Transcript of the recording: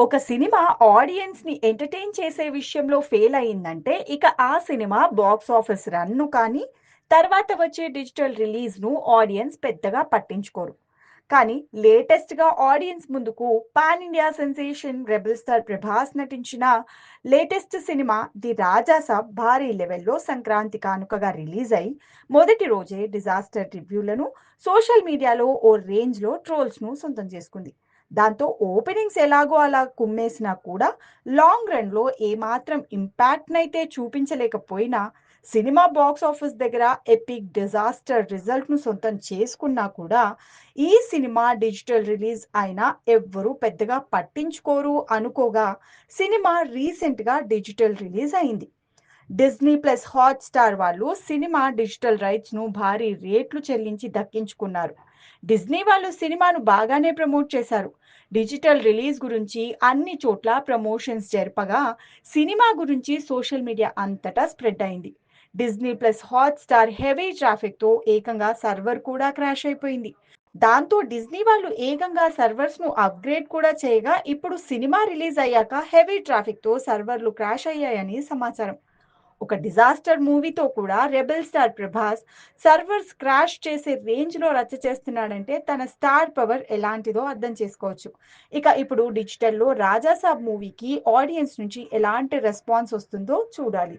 ఒక సినిమా ఆడియన్స్‌ని ఎంటర్‌టైన్ చేసే విషయంలో ఫెయిల్ అయిందంటే, ఇక ఆ సినిమా బాక్స్ ఆఫీస్ రన్‌ను కానీ, తర్వాత వచ్చే డిజిటల్ రిలీజ్‌ను ఆడియన్స్ పెద్దగా పట్టించుకోరు. కానీ లేటెస్ట్‌గా ఆడియన్స్ ముందుకు pan India sensation 'rebel star' Prabhas నటించిన లేటెస్ట్ సినిమా 'ది రాజాసాబ్' భారీ లెవెల్‌లో సంక్రాంతి కానుకగా రిలీజ్ అయి, మొదటి రోజే డిజాస్టర్ రివ్యూలను సోషల్ మీడియాలో ఓ రేంజ్‌లో ట్రోల్స్‌ను సొంతం చేసుకుంది. దాంతో ఓపెనింగ్స్ ఎలాగో అలా కుమ్మేసినా కూడా లాంగ్ రన్‌లో ఏమాత్రం ఇంపాక్ట్‌నైతే చూపించలేకపోయినా, సినిమా బాక్స్ ఆఫీస్ దగ్గర ఎపిక్ డిజాస్టర్ రిజల్ట్‌ను సొంతం చేసుకున్నా కూడా, ఈ సినిమా డిజిటల్ రిలీజ్ అయినా ఎవ్వరూ పెద్దగా పట్టించుకోరు అనుకోగా, సినిమా రీసెంట్‌గా డిజిటల్ రిలీజ్ అయింది. డిజ్నీ ప్లస్ హాట్‌స్టార్ వాళ్ళు సినిమా డిజిటల్ రైట్స్‌ను భారీ రేట్లు చెల్లించి దక్కించుకున్నారు. డిజ్నీ వాళ్ళు సినిమాను బాగానే ప్రమోట్ చేశారు. డిజిటల్ రిలీజ్ గురించి అన్ని చోట్ల ప్రమోషన్స్ జరపగా, సినిమా గురించి సోషల్ మీడియా అంతటా స్ప్రెడ్ అయింది. డిజ్నీ ప్లస్ హాట్‌స్టార్ హెవీ ట్రాఫిక్‌తో ఏకంగా సర్వర్ కూడా క్రాష్ అయిపోయింది. దాంతో డిస్నీ వాళ్ళు ఏకంగా సర్వర్స్‌ను అప్‌గ్రేడ్ కూడా చేయగా, ఇప్పుడు సినిమా రిలీజ్ అయ్యాక హెవీ ట్రాఫిక్‌తో సర్వర్లు క్రాష్ అయ్యాయని సమాచారం. ఒక డిజాస్టర్ మూవీతో కూడా 'rebel star' Prabhas servers crash చేసే రేంజ్‌లో రచ్చ చేస్తున్నాడంటే తన స్టార్ పవర్ ఎలాంటిదో అర్థం చేసుకోవచ్చు. ఇక ఇప్పుడు డిజిటల్‌లో 'రాజాసాబ్' మూవీకి ఆడియన్స్ నుంచి ఎలాంటి రెస్పాన్స్ వస్తుందో చూడాలి.